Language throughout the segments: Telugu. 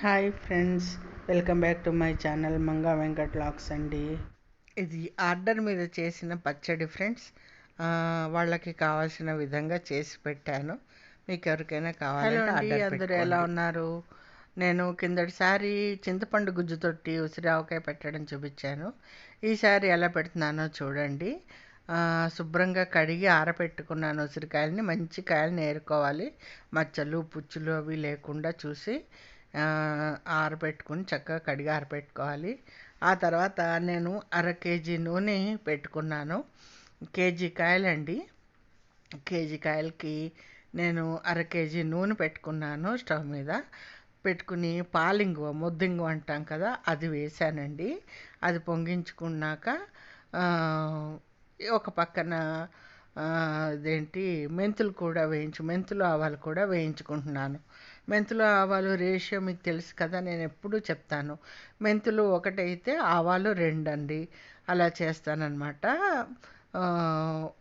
Hi friends welcome back to my channel Manga Venkat lakhs అండి. ఇది ఆర్డర్ మీద చేసిన పచ్చడి ఫ్రెండ్స్ వాళ్ళకి కావాల్సిన విధంగా చేసి పెట్టాను. మీకు ఎవరికైనా కావాలంటే అందరూ ఎలా ఉన్నారు? నేను కిందటిసారి చింతపండు గుజ్జుతోటి ఉసిరావకాయ పెట్టడం చూపించాను. ఈసారి ఎలా పెడుతున్నానో చూడండి. శుభ్రంగా కడిగి ఆరబెట్టుకున్నాను ఉసిరికాయలని. మంచి కాయలని ఏరుకోవాలి మచ్చలు పుచ్చులు అవి లేకుండా చూసి ఆరబెట్టుకుని చక్కగా కడిగి ఆరబెట్టుకోవాలి. ఆ తర్వాత నేను అర కేజీ నూనె పెట్టుకున్నాను. కేజీ కాయలండి. కేజీ కాయలకి నేను అర కేజీ నూనె పెట్టుకున్నాను స్టవ్ మీద. పెట్టుకుని పాలింగు ముద్దింగు అంటాం కదా అది వేసానండి అది పొంగించుకున్నాక ఒక పక్కన అదేంటి మెంతులు కూడా వేయించు మెంతులు ఆవాలు కూడా వేయించుకుంటున్నాను. మెంతులు ఆవాలు రేషియో మీకు తెలుసు కదా నేను ఎప్పుడూ చెప్తాను. మెంతులు ఒకటైతే ఆవాలు రెండండి. అలా చేస్తానన్నమాట.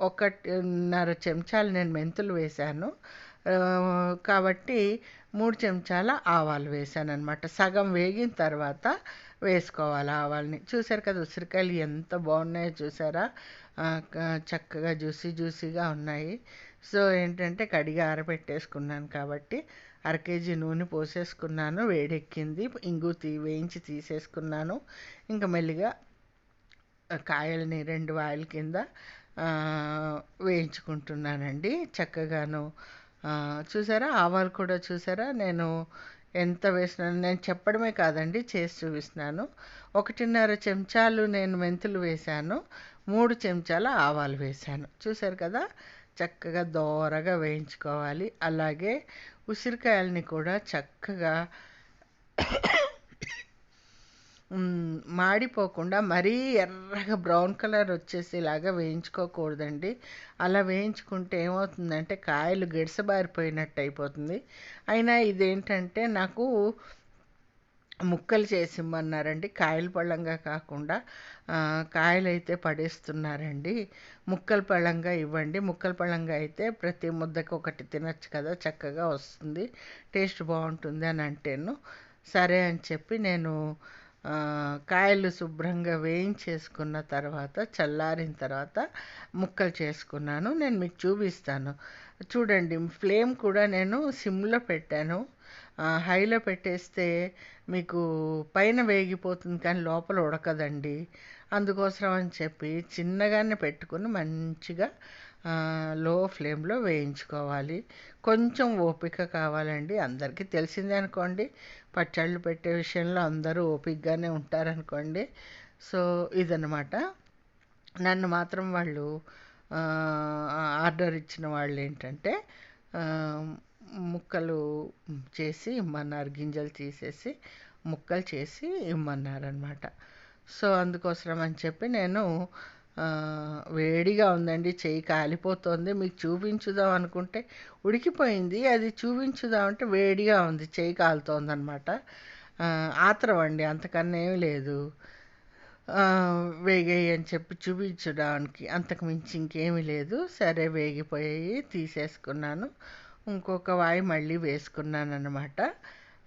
ఒకటిన్నర చెంచాలు నేను మెంతులు వేశాను. కాబట్టి మూడు చెంచాల ఆవాలు వేసాను అనమాట సగం వేగిన తర్వాత వేసుకోవాలి ఆవాల్ని. చూసారు కదా ఉసిరికాయలు ఎంత బాగున్నాయో చూసారా చక్కగా జ్యూసీ జ్యూసీగా ఉన్నాయి. సో ఏంటంటే కడిగి ఆరబెట్టేసుకున్నాను కాబట్టి అర కేజీ నూనె పోసేసుకున్నాను వేడెక్కింది ఇంగు తీ వేయించి తీసేసుకున్నాను. ఇంకా మెల్లిగా కాయల్ని రెండు వాయిల కింద వేయించుకుంటున్నానండి. చక్కగాను చూసారా? ఆవాలు కూడా చూసారా? నేను ఎంత వేసినాను నేను చెప్పడమే కాదండి చేసి చూపిస్తున్నాను. ఒకటిన్నర చెంచాలు నేను మెంతులు వేశాను మూడు చెంచాల ఆవాలు వేశాను. చూసారు కదా? చక్కగా దోరగా వేయించుకోవాలి. అలాగే ఉసిరికాయలని కూడా చక్కగా మాడిపోకుండా మరీ ఎర్రగా బ్రౌన్ కలర్ వచ్చేసేలాగా వేయించుకోకూడదండి. అలా వేయించుకుంటే ఏమవుతుందంటే కాయలు గిడసబారిపోయినట్టు అయిపోతుంది అయినా ఇదేంటంటే నాకు ముక్కలు చేసి ఇమ్మన్నారండి కాయలు పళ్ళంగా కాకుండా కాయలైతే పడేస్తున్నారండి. ముక్కలు పళ్ళంగా ఇవ్వండి. ముక్కలు పళ్ళంగా అయితే ప్రతి ముద్దకు ఒకటి తినచ్చు కదా చక్కగా వస్తుంది. టేస్ట్ బాగుంటుంది అని అంటేను. సరే అని చెప్పి నేను కాయలు శుభ్రంగా వేయించేసుకున్న తర్వాత చల్లారిన తర్వాత ముక్కలు చేసుకున్నాను. నేను మీకు చూపిస్తాను. చూడండి ఫ్లేమ్ కూడా నేను సిమ్లో పెట్టాను. హైలో పెట్టేస్తే మీకు పైన వేగిపోతుంది కానీ లోపల ఉడకదండి. అందుకోసం అని చెప్పి చిన్నగానే పెట్టుకుని మంచిగా లో ఫ్లేమ్లో వేయించుకోవాలి. కొంచెం ఓపిక కావాలండి. అందరికీ తెలిసిందే అనుకోండి. పచ్చళ్ళు పెట్టే విషయంలో అందరూ ఓపికగానే ఉంటారనుకోండి. సో ఇదనమాట నన్ను మాత్రం వాళ్ళు ఆర్డర్ ఇచ్చిన వాళ్ళు ఏంటంటే ముక్కలు చేసి ఇమ్మన్నారు గింజలు తీసేసి ముక్కలు చేసి ఇమ్మన్నారనమాట సో అందుకోసం అని చెప్పి నేను వేడిగా ఉందండి చెయ్యి కాలిపోతుంది మీకు చూపించుదాం అనుకుంటే ఉడికిపోయింది అది చూపించుదాం అంటే వేడిగా ఉంది చెయ్యి కాలుతోంది అనమాట ఆత్రం అండి అంతకన్నా ఏమి లేదు. ఆ, వేగాయి అని చెప్పి చూపించడానికి అంతకు మించి ఇంకేమీ లేదు. సరే వేగిపోయాయి తీసేసుకున్నాను. ఇంకొక వాయి మళ్ళీ వేసుకున్నాను అనమాట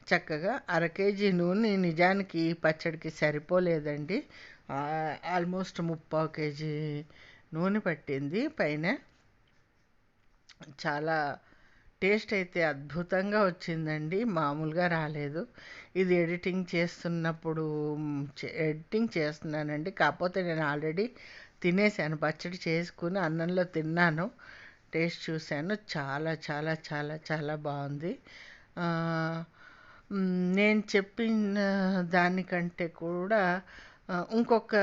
చక్కగా అర కేజీ నూనె నిజానికి పచ్చడికి సరిపోలేదండి. ఆల్మోస్ట్ ముప్పావు కేజీ నూనె పట్టింది. పైన చాలా టేస్ట్ అయితే అద్భుతంగా వచ్చిందండి. మామూలుగా రాలేదు. ఇది ఎడిటింగ్ చేస్తున్నప్పుడు ఎడిటింగ్ చేస్తున్నానండి. కాకపోతే నేను ఆల్రెడీ తినేసాను పచ్చడి చేసుకుని అన్నంలో తిన్నాను. టేస్ట్ చూశాను. చాలా చాలా చాలా చాలా బాగుంది. నేను చెప్పిన దానికంటే కూడా ఇంకొక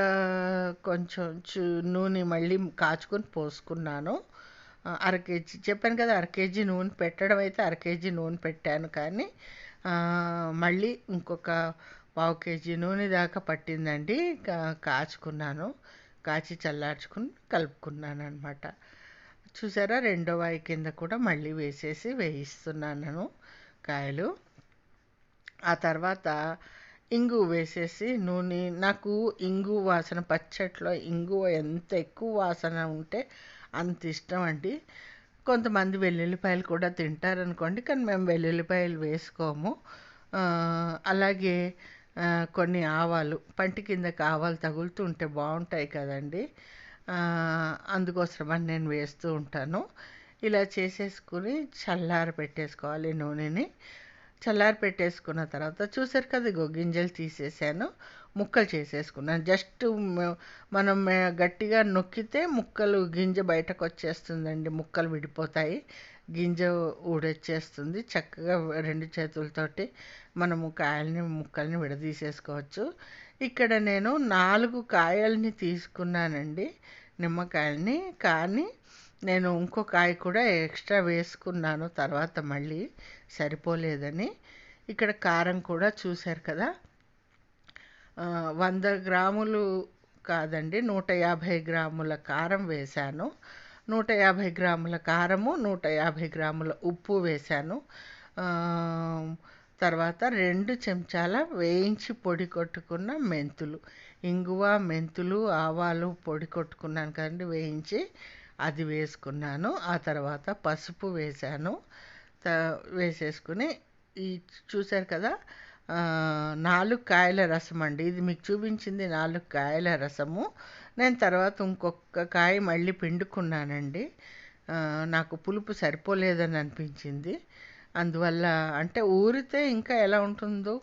కొంచెం చు- నూనె మళ్ళీ కాచుకొని పోసుకున్నాను. అర కేజీ చెప్పాను కదా అర కేజీ నూనె పెట్టడం అయితే అర కేజీ నూనె పెట్టాను కానీ మళ్ళీ ఇంకొక పావు కేజీ నూనె దాకా పట్టిందండి. కాచుకున్నాను. కాచి చల్లార్చుకుని కలుపుకున్నాను అనమాట చూసారా? రెండో వాయి కింద కూడా మళ్ళీ వేసేసి వేయిస్తున్నాను కాయలు. ఆ తర్వాత ఇంగు వేసేసి నూనె నాకు ఇంగు వాసన పచ్చట్లో ఇంగు ఎంత ఎక్కువ వాసన ఉంటే అంత ఇష్టం అండి. కొంతమంది వెల్లుల్లిపాయలు కూడా తింటారనుకోండి కానీ మేము వెల్లుల్లిపాయలు వేసుకోము. అలాగే కొన్ని ఆవాలు పంటి కిందకి ఆవాలు తగులుతూ ఉంటే బాగుంటాయి కదండి. అందుకోసమని నేను వేస్తూ ఉంటాను. ఇలా చేసేసుకుని చల్లారి పెట్టేసుకోవాలి నూనెని. చల్లారి పెట్టేసుకున్న తర్వాత చూసారు కదా ఇగో గింజలు తీసేసాను ముక్కలు చేసేసుకున్నాను. జస్ట్ మనం గట్టిగా నొక్కితే ముక్కలు గింజ బయటకు వచ్చేస్తుందండి ముక్కలు విడిపోతాయి. గింజ ఊడొచ్చేస్తుంది. చక్కగా రెండు చేతులతోటి మనము కాయల్ని ముక్కల్ని విడదీసేసుకోవచ్చు. ఇక్కడ నేను నాలుగు కాయల్ని తీసుకున్నానండి. నిమ్మకాయల్ని. కానీ నేను ఇంకో కాయ కూడా ఎక్స్ట్రా వేసుకున్నాను. తర్వాత మళ్ళీ సరిపోలేదని. ఇక్కడ కారం కూడా చూశారు కదా. వంద గ్రాములు కాదండి నూట యాభై గ్రాముల కారం వేశాను. నూట యాభై గ్రాముల కారము నూట యాభై గ్రాముల ఉప్పు వేశాను. తర్వాత రెండు చెంచాల వేయించి పొడి కొట్టుకున్న మెంతులు. ఇంగువ మెంతులు ఆవాలు పొడి కొట్టుకున్నాను కదండి వేయించి అది వేసుకున్నాను. ఆ తర్వాత పసుపు వేశాను. త- వేసేసుకుని ఈ చూశారు కదా నాలుగు కాయల రసం అండి. ఇది మీకు చూపించింది నాలుగు కాయల రసము. నేను తర్వాత ఇంకొక కాయ మళ్ళీ పిండుకున్నానండి. నాకు పులుపు సరిపోలేదని అనిపించింది. అందువల్ల అంటే ఊరితే ఇంకా ఎలా ఉంటుందో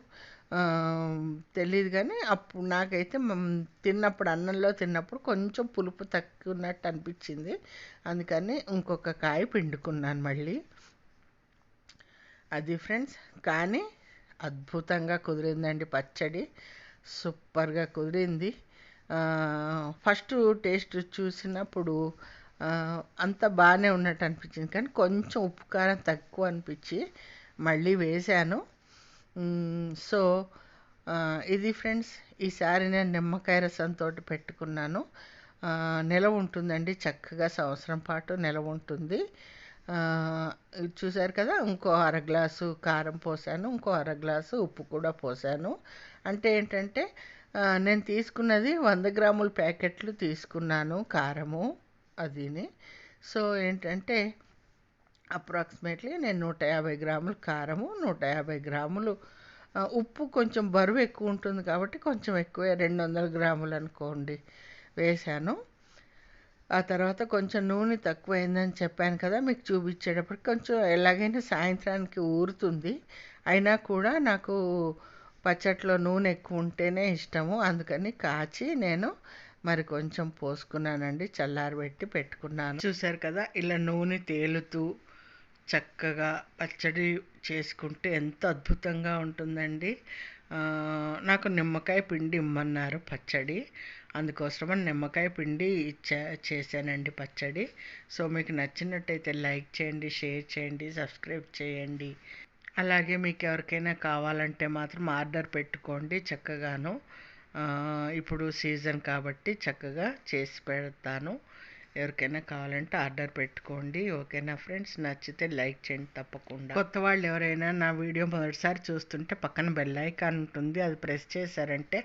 తెలియదు కానీ అప్పుడు నాకైతే తిన్నప్పుడు అన్నంలో తిన్నప్పుడు కొంచెం పులుపు తక్కువన్నట్టు అనిపించింది. అందుకని ఇంకొక కాయ పిండుకున్నాను మళ్ళీ. అది ఫ్రెండ్స్ కానీ అద్భుతంగా కుదిరిందండి పచ్చడి. సూపర్గా కుదిరింది. ఫస్ట్ టేస్ట్ చూసినప్పుడు అంత బాగానే ఉన్నట్టు అనిపించింది. కానీ కొంచెం ఉప్పు కారం తక్కువ అనిపించి మళ్ళీ వేశాను. సో ఇది ఫ్రెండ్స్ ఈసారి నేను నిమ్మకాయ రసంతో పెట్టుకున్నాను. నిలవ ఉంటుందండి చక్కగా సంవత్సరం పాటు నిలవ ఉంటుంది. చూశారు కదా ఇంకో అర గ్లాసు కారం పోసాను ఇంకో అర గ్లాసు ఉప్పు కూడా పోసాను. అంటే ఏంటంటే నేను తీసుకున్నది వంద గ్రాముల ప్యాకెట్లు తీసుకున్నాను కారము అదిని. సో ఏంటంటే అప్రాక్సిమేట్లీ నేను నూట యాభై గ్రాములు కారము నూట యాభై గ్రాములు ఉప్పు కొంచెం బరువు ఎక్కువ ఉంటుంది కాబట్టి కొంచెం ఎక్కువ రెండు వందల గ్రాములు అనుకోండి వేశాను ఆ తర్వాత కొంచెం నూనె తక్కువైందని చెప్పాను కదా మీకు చూపించేటప్పుడు. కొంచెం ఎలాగైనా సాయంత్రానికి ఊరుతుంది. అయినా కూడా నాకు పచ్చట్లో నూనె ఎక్కువ ఉంటేనే ఇష్టము. అందుకని కాచి నేను మరి కొంచెం పోసుకున్నానండి. చల్లారబెట్టి పెట్టుకున్నాను. చూశారు కదా ఇలా నూనె తేలుతూ చక్కగా పచ్చడి చేసుకుంటే ఎంత అద్భుతంగా ఉంటుందండి. నాకు నిమ్మకాయ పిండి ఇమ్మన్నారు పచ్చడి. అందుకోసమని నిమ్మకాయ పిండి ఇచ్చా చేశానండి పచ్చడి. సో మీకు నచ్చినట్టయితే లైక్ చేయండి షేర్ చేయండి సబ్స్క్రైబ్ చేయండి. అలాగే మీకు ఎవరికైనా కావాలంటే మాత్రం ఆర్డర్ పెట్టుకోండి చక్కగాను. ఇప్పుడు సీజన్ కాబట్టి చక్కగా చేసి పెడతాను. ఎవరికైనా కావాలంటే ఆర్డర్ పెట్టుకోండి ఓకేనా ఫ్రెండ్స్? నచ్చితే లైక్ చేయండి తప్పకుండా. కొత్త వాళ్ళు ఎవరైనా నా వీడియో మొదటిసారి చూస్తుంటే పక్కన బెల్ ఐకాన్ ఉంటుంది అది ప్రెస్ చేశారంటే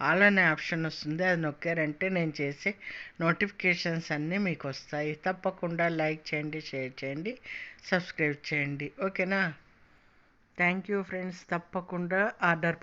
ఆల్ అనే ఆప్షన్ వస్తుంది అది నొక్కారంటే నేను చేసే నోటిఫికేషన్స్ అన్నీ మీకు వస్తాయి. తప్పకుండా లైక్ చేయండి షేర్ చేయండి సబ్స్క్రైబ్ చేయండి ఓకేనా? Thank you friends. తప్పకుండా ఆర్డర్